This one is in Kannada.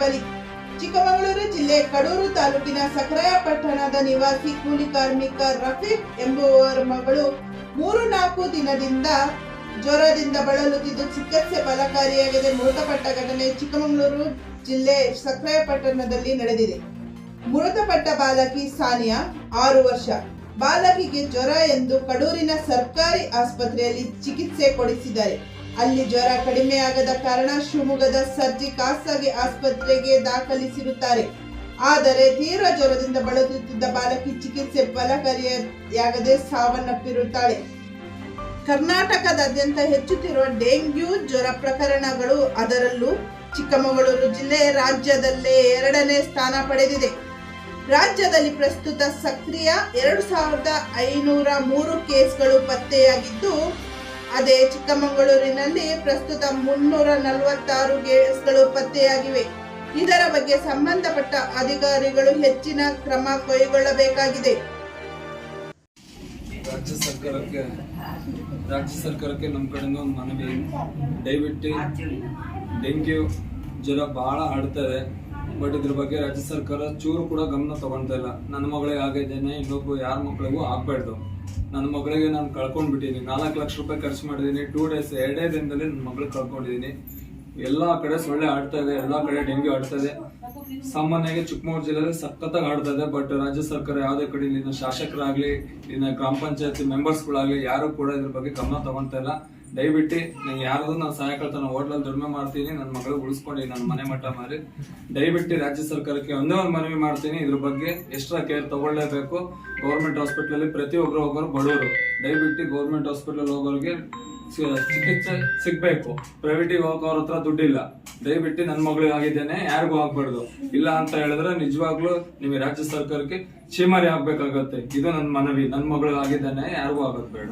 ಬಲಿ. ಚಿಕ್ಕಮಗಳೂರು ಜಿಲ್ಲೆ ಕಡೂರು ತಾಲೂಕಿನ ಸಕ್ರಾಯ ಪಟ್ಟಣದ ನಿವಾಸಿ ಕೂಲಿ ಕಾರ್ಮಿಕ ರಫೀಕ್ ಎಂಬುವವರ ಮಗಳು ಮೂರು ನಾಲ್ಕು ದಿನದಿಂದ ಜ್ವರದಿಂದ ಬಳಲುತ್ತಿದ್ದು ಚಿಕಿತ್ಸೆ ಫಲಕಾರಿಯಾಗದೆ ಮೃತಪಟ್ಟ ಘಟನೆ ಚಿಕ್ಕಮಗಳೂರು ಜಿಲ್ಲೆ ಸಕ್ರಾಯ ಪಟ್ಟಣದಲ್ಲಿ ನಡೆದಿದೆ. ಮೃತಪಟ್ಟ ಬಾಲಕಿ ಸಾನಿಯಾ, ಆರು ವರ್ಷ. ಬಾಲಕಿಗೆ ಜ್ವರ ಎಂದು ಕಡೂರಿನ ಸರ್ಕಾರಿ ಆಸ್ಪತ್ರೆಯಲ್ಲಿ ಚಿಕಿತ್ಸೆ ಕೊಡಿಸಿದ್ದಾರೆ. ಅಲ್ಲಿ ಜ್ವರ ಆಗದ ಕಾರಣ ಶಿವಮೊಗ್ಗದ ಸರ್ಜಿ ಖಾಸಗಿ ಆಸ್ಪತ್ರೆಗೆ ದಾಖಲಿಸಿರುತ್ತಾರೆ. ಆದರೆ ತೀವ್ರ ಜ್ವರದಿಂದ ಬಳಲುತ್ತಿದ್ದ ಬಾಲಕಿ ಚಿಕಿತ್ಸೆ ಫಲಕಾರಿಯಾಗದೆ ಸಾವನ್ನಪ್ಪಿರುತ್ತಾಳೆ. ಕರ್ನಾಟಕದಾದ್ಯಂತ ಹೆಚ್ಚುತ್ತಿರುವ ಡೆಂಗ್ಯೂ ಜ್ವರ ಪ್ರಕರಣಗಳು ಅದರಲ್ಲೂ ಚಿಕ್ಕಮಗಳೂರು ಜಿಲ್ಲೆ ರಾಜ್ಯದಲ್ಲೇ ಎರಡನೇ ಸ್ಥಾನ ಪಡೆದಿದೆ. ರಾಜ್ಯದಲ್ಲಿ ಪ್ರಸ್ತುತ ಸಕ್ರಿಯ ಎರಡು ಸಾವಿರದ ಐನೂರ ಮೂರು ಕೇಸ್ಗಳು ಪತ್ತೆಯಾಗಿದ್ದು ಅದೇ ಚಿಕ್ಕಮಗಳೂರಿನಲ್ಲಿ ಪ್ರಸ್ತುತ ಮುನ್ನೂರ ನಲವತ್ತಾರು ಕೇಸ್ಗಳು ಪತ್ತೆಯಾಗಿವೆ. ಇದರ ಬಗ್ಗೆ ಸಂಬಂಧಪಟ್ಟ ಅಧಿಕಾರಿಗಳು ಹೆಚ್ಚಿನ ಕ್ರಮ ಕೈಗೊಳ್ಳಬೇಕಾಗಿದೆ. ರಾಜ್ಯ ಸರ್ಕಾರಕ್ಕೆ ರಾಜ್ಯ ಸರ್ಕಾರಕ್ಕೆ ನಮ್ಮ ಕಡೆಯಿಂದ ಒಂದು ಮನವಿ. ದಯವಿಟ್ಟು ಡೆಂಗ್ಯೂ ಜ್ವರ ಬಹಳ ಆಡ್ತಾರೆ ಬಟ್ ಇದ್ರ ಬಗ್ಗೆ ರಾಜ್ಯ ಸರ್ಕಾರ ಚೂರು ಕೂಡ ಗಮನ ತಗೊಳ್ತಾ ಇಲ್ಲ. ನನ್ನ ಮಗಳಿಗೆ ಆಗಿದ್ದೇನೆ ಇನ್ನೊಬ್ಬ ಯಾರ ಮಕ್ಕಳಿಗೂ ಆಗ್ಬಾರ್ದು. ನನ್ನ ಮಗಳಿಗೆ ನಾನು ಕಳ್ಕೊಂಡ್ಬಿಟ್ಟಿದ್ದೀನಿ. ನಾಲ್ಕು ಲಕ್ಷ ರೂಪಾಯಿ ಖರ್ಚು ಮಾಡಿದ್ದೀನಿ. ಟೂ ಡೇಸ್ ಎರಡೇ ದಿನದಲ್ಲಿ ನನ್ನ ಮಗಳು ಕಳ್ಕೊಂಡಿದ್ದೀನಿ. ಎಲ್ಲ ಕಡೆ ಸೊಳ್ಳೆ ಆಡ್ತಾ ಇದೆ, ಎಲ್ಲ ಕಡೆ ಡೆಂಗ್ಯೂ ಆಡ್ತಾ ಇದೆ. ಸಾಮಾನ್ಯವಾಗಿ ಚಿಕ್ಕಮಗಳೂರು ಜಿಲ್ಲೆಯಲ್ಲಿ ಸಖತ್ತಾಗಿ ಆಡ್ತಾ ಇದೆ ಬಟ್ ರಾಜ್ಯ ಸರ್ಕಾರ ಯಾವುದೇ ಕಡೆ ಇಲ್ಲಿನ ಶಾಸಕರಾಗ್ಲಿ, ಇಲ್ಲಿನ ಗ್ರಾಮ ಪಂಚಾಯತಿ ಮೆಂಬರ್ಸ್ಗಳಾಗ್ಲಿ ಯಾರು ಕೂಡ ಇದ್ರ ಬಗ್ಗೆ ಗಮನ ತಗೊಂತಾ ಇಲ್ಲ. ದಯವಿಟ್ಟು ನಂಗೆ ಯಾರಾದ್ರೂ ನಾನು ಸಹಾಯಕರ್ತನ ಹೋಟ್ಲಲ್ಲಿ ದುಡಿಮೆ ಮಾಡ್ತೀನಿ, ನನ್ನ ಮಗಳು ಉಳಿಸ್ಕೊಂಡು ನನ್ನ ಮನೆ ಮಟ್ಟ ಮಾರಿ. ದಯವಿಟ್ಟು ರಾಜ್ಯ ಸರ್ಕಾರಕ್ಕೆ ಒಂದೇ ಒಂದು ಮನವಿ ಮಾಡ್ತೀನಿ, ಇದ್ರ ಬಗ್ಗೆ ಎಕ್ಸ್ಟ್ರಾ ಕೇರ್ ತಗೊಳ್ಳೇಬೇಕು. ಗೌರ್ಮೆಂಟ್ ಹಾಸ್ಪಿಟ್ಲಲ್ಲಿ ಪ್ರತಿಯೊಬ್ಬರು ಹೋಗೋರು ಬಡವರು. ದಯವಿಟ್ಟು ಗೌರ್ಮೆಂಟ್ ಹಾಸ್ಪಿಟ್ಲಲ್ಲಿ ಹೋಗೋರಿಗೆ ಚಿಕಿತ್ಸೆ ಸಿಗ್ಬೇಕು. ಪ್ರೈವೇಟಿಗೆ ಅವ್ರ ಹತ್ರ ದುಡ್ಡಿಲ್ಲ. ದಯವಿಟ್ಟು ನನ್ನ ಮಗಳಿಗೆ ಆಗಿದ್ದೇನೆ, ಯಾರಿಗೂ ಆಗ್ಬಾರ್ದು. ಇಲ್ಲ ಅಂತ ಹೇಳಿದ್ರೆ ನಿಜವಾಗ್ಲೂ ನೀವು ರಾಜ್ಯ ಸರ್ಕಾರಕ್ಕೆ ಚೀಮಾರಿ ಆಗ್ಬೇಕಾಗತ್ತೆ. ಇದು ನನ್ನ ಮನವಿ. ನನ್ನ ಮಗಳಿಗೆ ಆಗಿದ್ದೇನೆ, ಯಾರಿಗೂ ಆಗೋದು ಬೇಡ.